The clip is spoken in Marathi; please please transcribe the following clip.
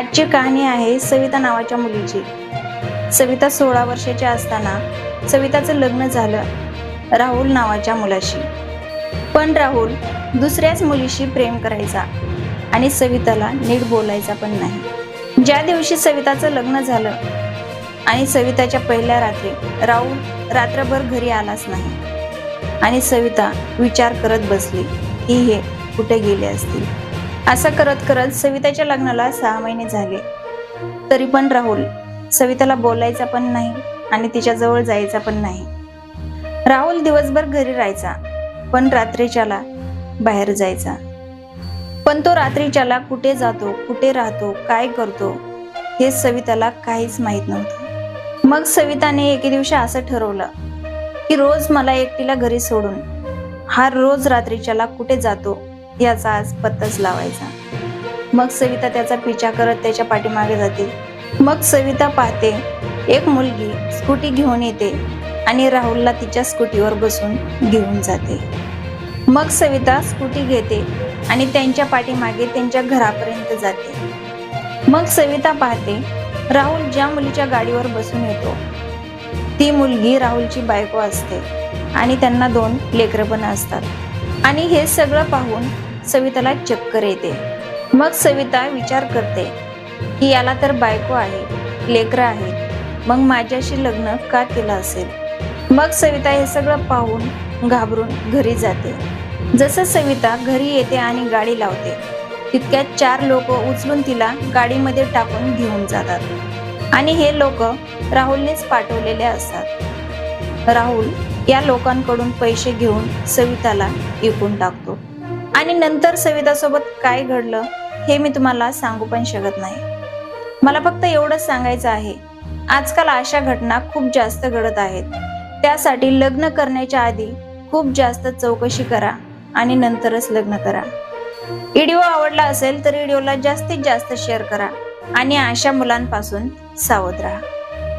आजची कहाणी आहे सविता नावाच्या मुलीची. सविता सोळा वर्षाची असताना सविताचं लग्न झालं राहुल नावाच्या मुलाशी. पण राहुल दुसऱ्याच मुलीशी प्रेम करायचा आणि सविताला नीट बोलायचा पण नाही. ज्या दिवशी सविताचं लग्न झालं आणि सविताच्या पहिल्या रात्री राहुल रात्रभर घरी आलाच नाही आणि सविता विचार करत बसली की हे कुठे गेले असतील? असं करत करत सविताच्या लग्नाला सहा महिने झाले. तरी पण राहुल सविताला बोलायचा पण नाही आणि तिच्याजवळ जायचा पण नाही. राहुल दिवसभर घरी राहायचा पण रात्रीच्याला बाहेर जायचा. पण तो रात्रीच्याला कुठे जातो कुठे राहतो काय करतो हे सविताला काहीच माहीत नव्हतं. मग सविताने एके दिवशी असं ठरवलं की रोज मला एकटीला घरी सोडून हा रोज रात्रीच्याला कुठे जातो याचा आज पत्ताच लावायचा. मग सविता त्याचा पिछा करत त्याच्या पाठीमागे जाते. मग सविता पाहते एक मुलगी स्कूटी घेऊन येते आणि राहुलला तिच्या स्कूटीवर बसून घेऊन जाते. मग सविता स्कूटी घेते आणि त्यांच्या पाठीमागे त्यांच्या घरापर्यंत जाते. मग सविता पाहते राहुल ज्या मुलीच्या गाडीवर बसून येतो. ती मुलगी राहुलची बायको असते आणि त्यांना दोन लेकरं पण असतात. आणि हे सगळं पाहून सविताला चक्कर येते. मग सविता विचार करते की याला तर बायको आहे लेकरं आहेत. मग माझ्याशी लग्न का केलं असेल? मग सविता हे सगळं पाहून घाबरून घरी जाते. जसं सविता घरी येते आणि गाडी लावते तितक्यात चार लोक उचलून तिला गाडीमध्ये टाकून घेऊन जातात. आणि हे लोक राहुलनेच पाठवलेले असतात. राहुल या लोकांकडून पैसे घेऊन सविताला विकून टाकतो. आणि नंतर सवितासोबत काय घडलं हे मी तुम्हाला सांगू पण शकत नाही. मला फक्त एवढंच सांगायचं आहे आजकाल अशा घटना खूप जास्त घडत आहेत. त्यासाठी लग्न करण्याच्या आधी खूप जास्त चौकशी करा आणि नंतरच लग्न करा. व्हिडिओ आवडला असेल तर व्हिडिओला जास्तीत जास्त शेअर करा आणि अशा मुलांपासून सावध राहा.